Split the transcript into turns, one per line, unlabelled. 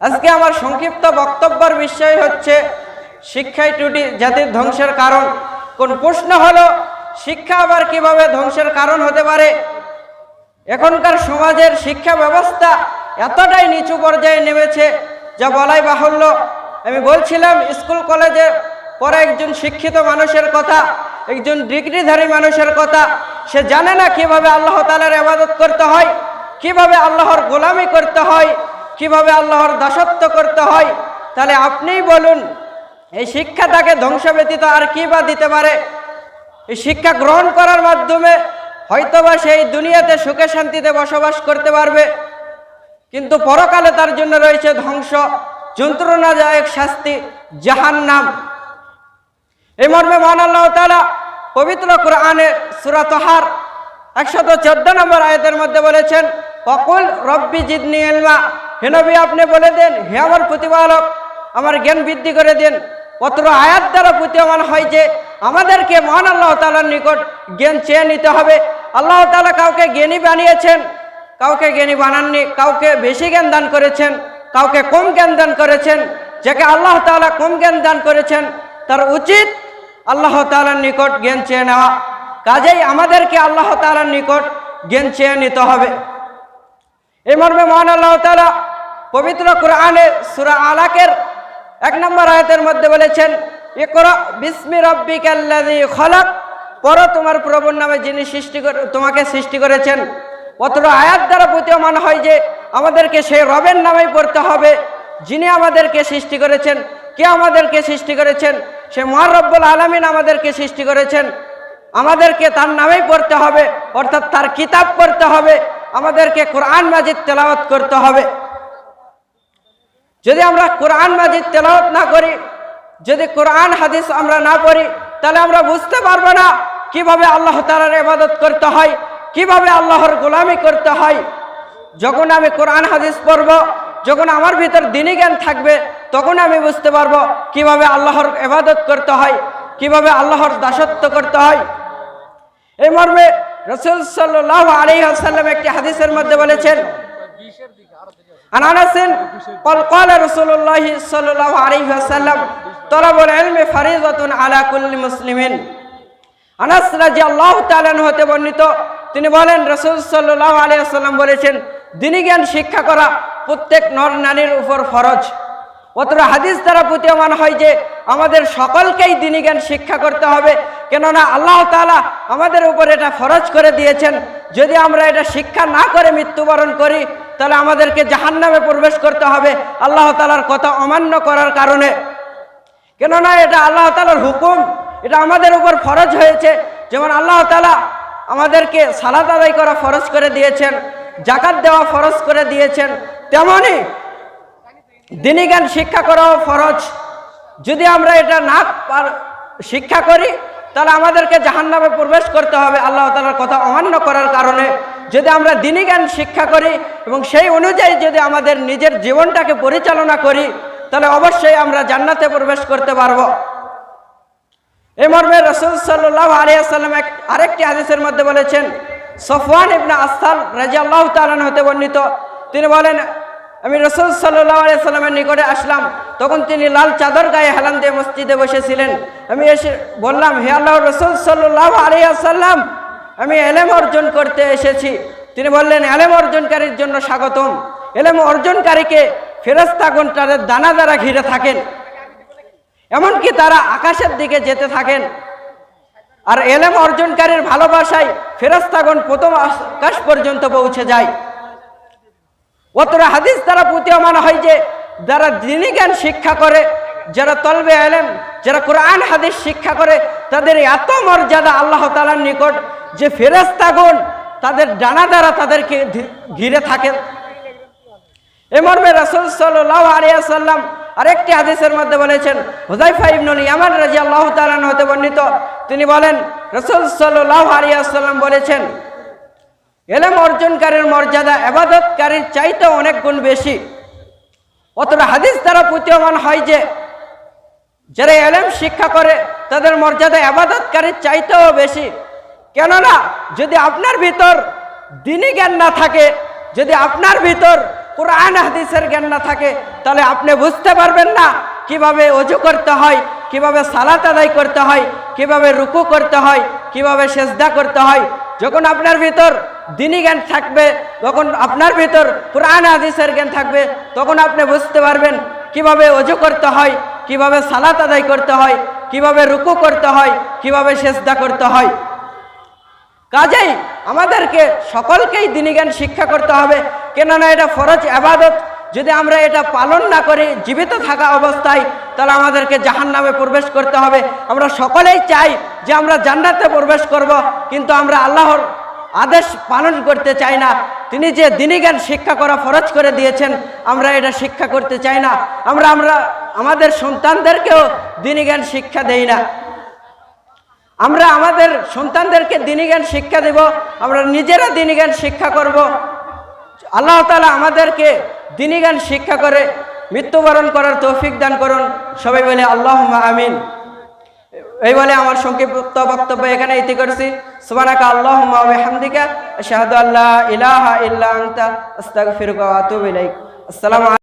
আজকে আমার সংক্ষিপ্ত বক্তব্যের বিষয় হচ্ছে শিক্ষাই ত্রুটি জাতির ধ্বংসের কারণ। কোন প্রশ্ন হলো, শিক্ষা আবার কীভাবে ধ্বংসের কারণ হতে পারে? এখনকার সমাজের শিক্ষা ব্যবস্থা এতটাই নিচু পর্যায়ে নেমেছে যা বলাই বাহুল্য। আমি বলছিলাম, স্কুল, কলেজে পড়া একজন শিক্ষিত মানুষের কথা, একজন ডিগ্রিধারী মানুষের কথা, সে জানে না কীভাবে আল্লাহ তালার আবাদত করতে হয়, কীভাবে আল্লাহর গোলামি করতে হয় কীভাবে আল্লাহর দাসত্ব করতে হয়, তাহলে আপনিই বলুন, এই শিক্ষা তাকে ধ্বংস ব্যতীত আর কি বা দিতে পারে? এই শিক্ষা গ্রহণ করার মাধ্যমে হয়তোবা সেই দুনিয়াতে সুখে শান্তিতে বসবাস করতে পারবে, কিন্তু পরকালে তার জন্য রয়েছে ধ্বংস, যন্ত্রণাদায়ক শাস্তি জাহান নাম এই মর্মে মহান আল্লাহ তাআলা পবিত্র কোরআনে সুরাতহার একশত চোদ্দ নম্বর আয়তের মধ্যে বলেছেন অকুল রব্বি জিদনি এলমা হে নবী, আপনি বলে দেন, হে আমার প্রতিপালক, আমার জ্ঞান বৃদ্ধি করে দেন। অত্র আয়াত দ্বারা প্রতীয়মান হয় যে, আমাদেরকে মহান আল্লাহ তালার নিকট জ্ঞান চেয়ে নিতে হবে। আল্লাহ তালা কাউকে জ্ঞানী বানিয়েছেন, কাউকে জ্ঞানী বানাননি, কাউকে বেশি জ্ঞান দান করেছেন, কাউকে কম জ্ঞান দান করেছেন। যাকে আল্লাহ তাআলা কম জ্ঞান দান করেছেন, তার উচিত আল্লাহ তাআলার নিকট জ্ঞান চেয়ে নেওয়া। কাজেই আমাদেরকে আল্লাহ তাআলার নিকট জ্ঞান চেয়ে নিতে হবে। এই মর্মে মহান আল্লাহ তাআলা পবিত্র কোরআনে সূরা আলাকের এক নম্বর আয়তের মধ্যে বলেছেন, ইকরা বিসমি রাব্বিকাল্লাযী খলাক। পড়ো তোমার প্রভুর নামে যিনি সৃষ্টি করে, তোমাকে সৃষ্টি করেছেন। অতটা আয়াত দ্বারা প্রতীয়মান হয় যে, আমাদেরকে সেই রবের নামেই পড়তে হবে, যিনি আমাদেরকে সৃষ্টি করেছেন। কে আমাদেরকে সৃষ্টি করেছেন? সে মহারব্বুল আলমিন আমাদেরকে সৃষ্টি করেছেন। আমাদেরকে তার নামেই পড়তে হবে, অর্থাৎ তার কিতাব পড়তে হবে, আমাদেরকে কোরআন মাজিদ তেলাওয়াত করতে হবে। যদি আমরা কোরআন মাজিদ তেলাওয়াত না করি, যদি কোরআন হাদিস আমরা না পড়ি, তাহলে আমরা বুঝতে পারব না কীভাবে আল্লাহ তালার ইবাদত করতে হয়, কীভাবে আল্লাহর গোলামি করতে হয়। যখন আমি কোরআন হাদিস পড়ব, যখন আমার ভিতর দিনী জ্ঞান থাকবে, তখন আমি বুঝতে পারব কীভাবে আল্লাহর ইবাদত করতে হয়, কীভাবে আল্লাহর দাসত্ব করতে হয়। এই মর্মে রসুল সাল্লাহ আলী আসাল্লাম একটি হাদিসের মধ্যে বলেছেন عن انس قال قال رسول الله صلى الله عليه وسلم طلب العلم فريضة على كل مسلم আনাস রাজি আল্লাহ তালান হতে বর্ণিত তিনি বলেন রসুল সাল্লাহ আলিয়াল্লাম বলেছেন দিনী জ্ঞান শিক্ষা করা প্রত্যেক নর নারীর উপর ফরজ অতটা হাদিস দ্বারা প্রতীয়মান হয় যে আমাদের সকলকেই দিনী জ্ঞান শিক্ষা করতে হবে কেননা আল্লাহ তালা আমাদের উপর এটা ফরজ করে দিয়েছেন যদি আমরা এটা শিক্ষা না করে মৃত্যুবরণ করি তাহলে আমাদেরকে জাহান্নামে প্রবেশ করতে হবে আল্লাহ তালার কথা অমান্য করার কারণে। কেননা এটা আল্লাহ তালার হুকুম, এটা আমাদের উপর ফরজ হয়েছে। যেমন আল্লাহ তালা আমাদেরকে সালাদ আদায় করা ফরজ করে দিয়েছেন জাকাত দেওয়া ফরজ করে দিয়েছেন তেমনই দিনী জ্ঞান শিক্ষা করাও ফরজ। যদি আমরা এটা না শিক্ষা করি, তাহলে আমাদেরকে জাহান্নামে প্রবেশ করতে হবে আল্লাহ তালার কথা অমান্য করার কারণে। যদি আমরা দিনী জ্ঞান শিক্ষা করি এবং সেই অনুযায়ী যদি আমাদের নিজের জীবনটাকে পরিচালনা করি, তাহলে অবশ্যই আমরা জান্নাতে প্রবেশ করতে পারব। এই মর্মে রসুল সাল্লাহ আলিয়াল্লাম এক আরেকটি হাদিসের মধ্যে বলেছেন, সফওয়ান ইবনা আস্তাল রাজি আল্লাহ তালান হতে বর্ণিত, তিনি বলেন, আমি রসুল সাল্লাহ আলিয়াল্লামের নিকটে আসলাম, তখন তিনি লাল চাদর গায়ে হেলান দিয়ে মসজিদে বসেছিলেন। আমি এসে বললাম, হে আল্লাহ রসুল সাল্লাহ আলিয়াল্লাম আমি এলেম অর্জন করতে এসেছি। তিনি বললেন, এলেম অর্জনকারীর জন্য স্বাগতম। এলেম অর্জনকারীকে ফেরস্তাগণ তাদের দানা দ্বারা ঘিরে থাকেন। এমনকি তারা আকাশের দিকে যেতে থাকেন। আর এলেম অর্জনকারীর ভালোবাসায় ফেরস্তাগণ প্রথম আকাশ পর্যন্ত পৌঁছে যায়। অতটা হাদিস দ্বারা প্রতীয়মান হয় যে, যারা দিনী জ্ঞান শিক্ষা করে, যারা তলবে এলেম, যারা কোরআন, হাদিস শিক্ষা করে, তাদের এত মর্যাদা আল্লাহ তালার নিকট যে ফেরেস্তাগণ তাদের ডানা দ্বারা তাদেরকে ঘিরে থাকেন। এ মর্মে রসুল সাল্লাহ আলিয়াল্লাম আরেকটি হাদিসের মধ্যে বলেছেন হুজাইফা ইবনুল ইয়ামান রাজি আল্লাহ তালান হতে বর্ণিত। তিনি বলেন, রসুল সাল্লাহ আলিয়াল্লাম বলেছেন, এলেম অর্জনকারীর মর্যাদা এবাদতকারীর চাইতে অনেক গুণ বেশি। অতটা হাদিস দ্বারা প্রতীয়মান হয় যে, যারা এলেম শিক্ষা করে, তাদের মর্যাদা আবাদতকারীর চাইতেও বেশি। কেননা যদি আপনার ভিতর দিনী জ্ঞান না থাকে, যদি আপনার ভিতর কোরআন হাদিসের জ্ঞান না থাকে, তাহলে আপনি বুঝতে পারবেন না কীভাবে অজু করতে হয়, কীভাবে সালাত আদায় করতে হয়, কীভাবে রুকু করতে হয়, কীভাবে সেজদা করতে হয়। যখন আপনার ভিতর দিনী জ্ঞান থাকবে তখন আপনার ভিতর কোরআন হাদিসের জ্ঞান থাকবে, তখন আপনি বুঝতে পারবেন কীভাবে অজু করতে হয়, কীভাবে সালাত আদায় করতে হয়, কীভাবে রুকু করতে হয়, কীভাবে সেজদা করতে হয়। কাজেই আমাদেরকে সকলকেই দিনী জ্ঞান শিক্ষা করতে হবে। কেননা এটা ফরজ আবাদত। যদি আমরা এটা পালন না করি, জীবিত থাকা অবস্থায়, তাহলে আমাদেরকে জাহান নামে প্রবেশ করতে হবে। আমরা সকলেই চাই যে আমরা জান্নাতে প্রবেশ করব, কিন্তু আমরা আল্লাহর আদেশ পালন করতে চাই না। তিনি যে দিনী জ্ঞান শিক্ষা করা ফরজ করে দিয়েছেন, আমরা এটা শিক্ষা করতে চাই না। আমরা আমরা, আমাদের সন্তানদেরকেও দিনী জ্ঞান শিক্ষা দেই না। আমরা আমাদের সন্তানদেরকে দিনী জ্ঞান শিক্ষা দেব, আমরা নিজেরা দিনী জ্ঞান শিক্ষা করব। আল্লাহ তালা আমাদেরকে দিনী জ্ঞান শিক্ষা করে মৃত্যুবরণ করার তৌফিক দান করুন। সবাই বলে আল্লাহ আমিন। এই বলে আমার সংক্ষিপ্ত বক্তব্য এখানে ইতি করছি। সুবানাকা আল্লাহ শাহাদু আল্লাহ ইলাহা ইল্লা